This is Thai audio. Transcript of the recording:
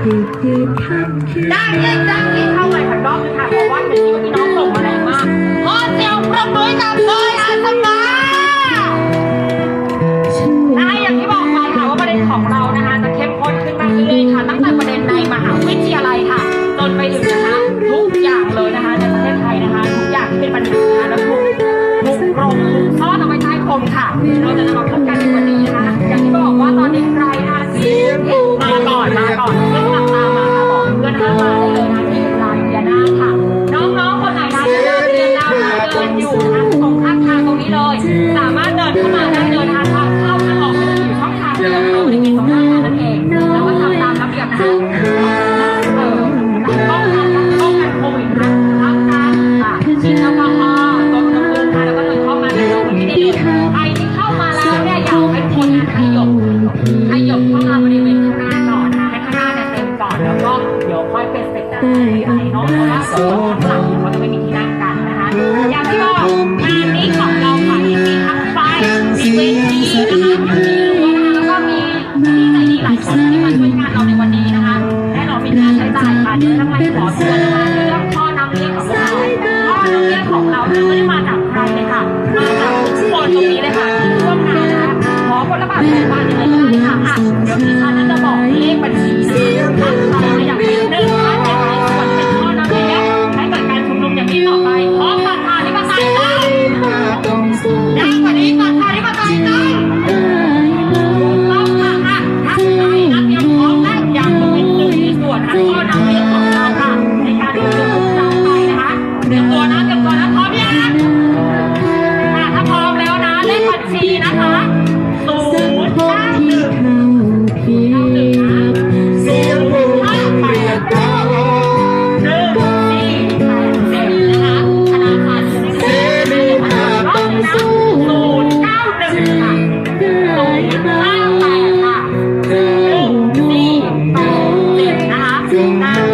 ได้เรียกจ้างที่เข้าใหม่ผันรอบเลยค่ะเพราะว่าเห็นที่พี่น้องส่งมาแรงมากขอเสียงปรบมือกับพลอยอาสมาได้อย่างที่บอกไปค่ะว่าประเด็นของเรานะคะจะเข้มข้นขึ้นมากเรื่อยๆค่ะตั้งแต่ประเด็นในมหาวิทยาลัยค่ะจนไปถึงนะคะทุกอย่างเลยนะคะในประเทศไทยนะคะทุกอย่างที่เป็นปัญหาแล้วทุกทุกกรมทุกซ่อนเอาไว้ใต้พรมค่ะเราจะนำมาพบ เป็นเซตต่างนาะเพราะส่วนข้างหลังเขาจะไม่มีที่นั่งกันนะคะอย่างที่บอกงานนี้ของเราค่ะมีทั้งไฟมีเวทีนะคะมีรั้วนะคะแล้วก็มีที่ใจดีหลายคนที่มาช่วยงานเราในวันนี้นะคะแน่นอนมีค่าใช้จ่ายค่ะเดี๋ยวทำไมขอตัวนะคะเรื่องพ่อน้ำเลี้ยงของเราพ่อน้ำเลี้ยงของเราเนี่ยไม่ได้มาจากใครเลยค่ะมาจากทุกคนตรงนี้เลยค่ะที่ร่วมงานนะคะขอคนละบาทสองบาท นะ